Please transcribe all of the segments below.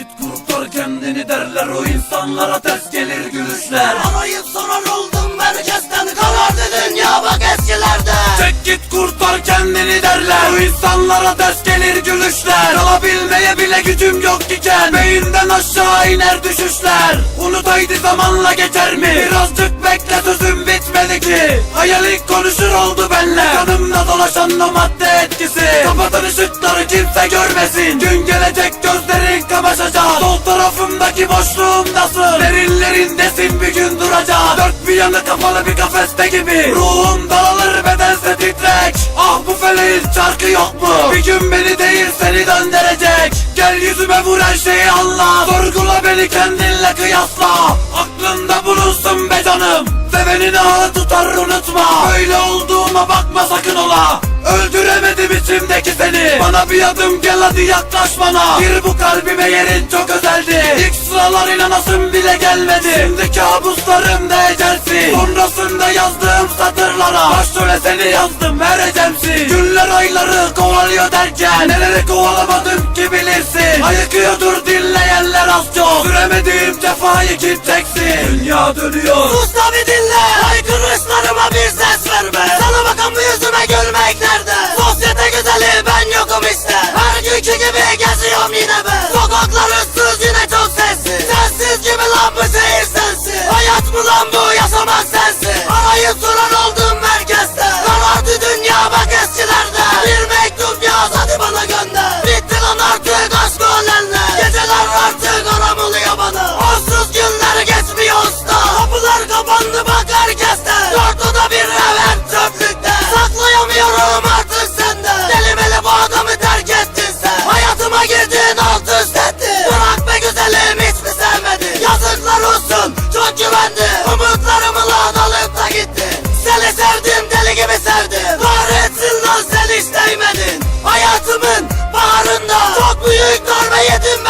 düşüşler O insanlara ters gelir gülüşler. Arayıp sorar oldum merkezden Karardı dünya bak eskilerde. Çek git kurtar kendini derler O insanlara ters gelir gülüşler. Kalabilmeye bile gücüm yok iken Beyinden aşağı iner düşüşler. Unut haydi zamanla geçer mi? Birazcık bekle sözüm bitmedi ki. Hayalin konuşur oldu benle. Kanımda o madde etkisi. Kapatın ışıkları kimse görmesin. Gün gelecek gözlerin kamaşacak. Sol tarafımdaki boşluğumdasın. Derinlerindesin bir gün duracak. Dört bir yanı kapalı bir kafeste gibi. Ruhum dağılır bedense titrek. Ah bu feleğin çarkı yok mu? Bir gün beni değil seni döndürecek. Gel yüzüme vur her şeyi anla. Sorgula beni kendinle kıyasla. Aklında bulunsun be canım Sevenin ağı tutar unutma. Böyle olduğuma bakma sakın ola. Öldüremedim içimdeki seni. Bana bir adım gel hadi yaklaş bana. Gir bu kalbime yerin çok özeldi. İlk sıralar inanasım bile gelmedi. Şimdi kabuslarımda ecelsin. Sonrasında yazdığım satırlara Başrole seni yazdım vereceğimsin Günler ayları kovalıyor derken Neleri kovalamadım ki bilirsin. Ayıkıyordur dinleyenler az çok. Süremediğim cefayı kim çeksin Dünya dönüyor. Sus da büyük darbe yedim ben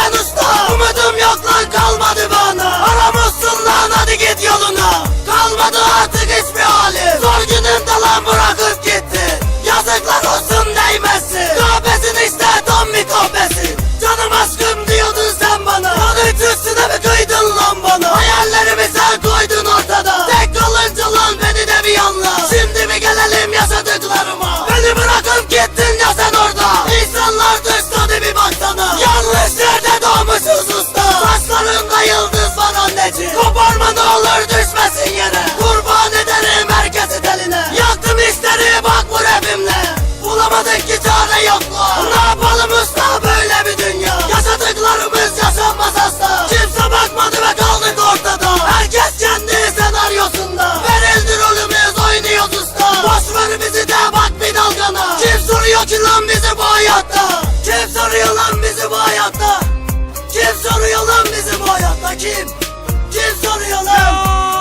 Bulamadık ki çare yok. Mu? Ne yapalım usta böyle bir dünya. Yaşadıklarımız yaşanmaz asla. Kimse bakmadı ve kaldık ortada. Herkes kendi senaryosunda. Verildi rolümüz oynuyoruz usta. Boş ver bizi de bak bir dalgana. Kim soruyor ki lan bizi bu hayatta? Kim soruyor lan bizi bu hayatta? Kim soruyor lan bizi bu hayatta? Kim? Kim soruyor lan